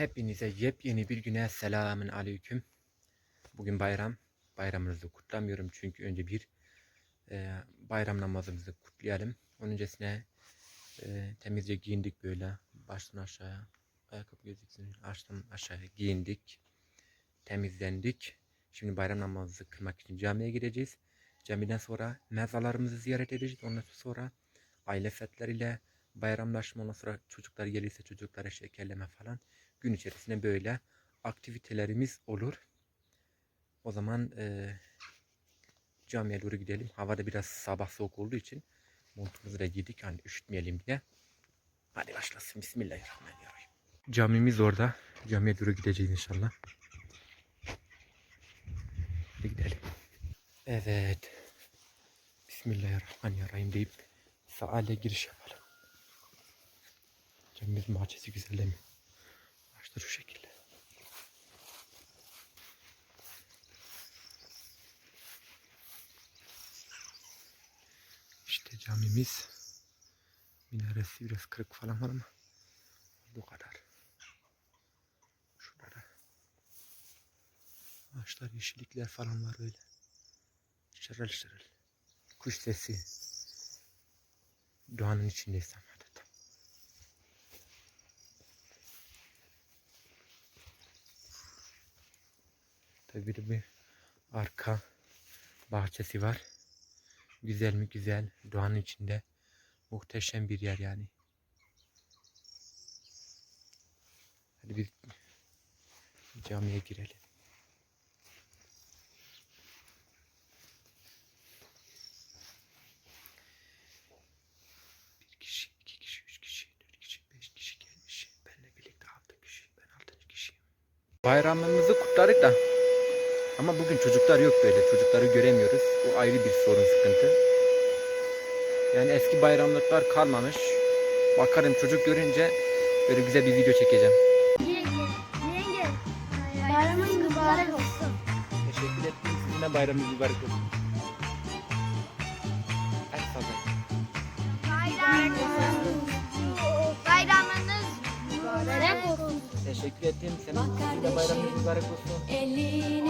Hepinize yepyeni bir güne selamün aleyküm. Bugün bayram. Bayramınızı kutlamıyorum çünkü önce bir e, bayram namazımızı kutlayalım. Onun öncesine e, temizce giyindik böyle baştan aşağıya. Ayakkabı gözüksün. Baştan aşağıya giyindik. Temizlendik. Şimdi bayram namazı kılmak için camiye gideceğiz. Camiden sonra mezarlarımızı ziyaret edeceğiz. Ondan sonra aile fertleriyle bayramlaşma ondan sonra çocuklar gelirse çocuklara şekerleme falan gün içerisinde böyle aktivitelerimiz olur. O zaman e, camiye doğru gidelim. Havada biraz sabah soğuk olduğu için montumuzu da giydik hani üşütmeyelim diye. Hadi başlasın. Bismillahirrahmanirrahim. Camimiz orada. Camiye doğru gideceğiz inşallah. Hadi gidelim. Evet. Bismillahirrahmanirrahim deyip saale giriş yapalım. Camimizin bahçesi güzel değil mi? Başta şu şekilde. İşte camimiz. Minaresi biraz kırık falan var ama bu kadar. Şurada da ağaçlar, yeşillikler falan var öyle. Şırıl şırıl. Kuş sesi. Doğanın içindeyiz ama Tabii bir bir arka bahçesi var. Güzel mi güzel. Doğanın içinde. Muhteşem bir yer yani. Hadi biz camiye girelim. Bir kişi, iki kişi, üç kişi, dört kişi, beş kişi gelmiş. Benle birlikte altı kişi. Ben altıncı kişiyim. Bayramımızı kutladık da. Ama bugün çocuklar yok böyle. Çocukları göremiyoruz. Bu ayrı bir sorun sıkıntı. Yani eski bayramlıklar kalmamış. Bakarım çocuk görünce böyle güzel bir video çekeceğim. Yenge, bayramın mübarek olsun. Teşekkür ettim. Sizin de bayramınız mübarek olsun. El sallayın. Bayramınız mübarek olsun. Teşekkür ettim. Senin de bayramınız mübarek olsun. Elini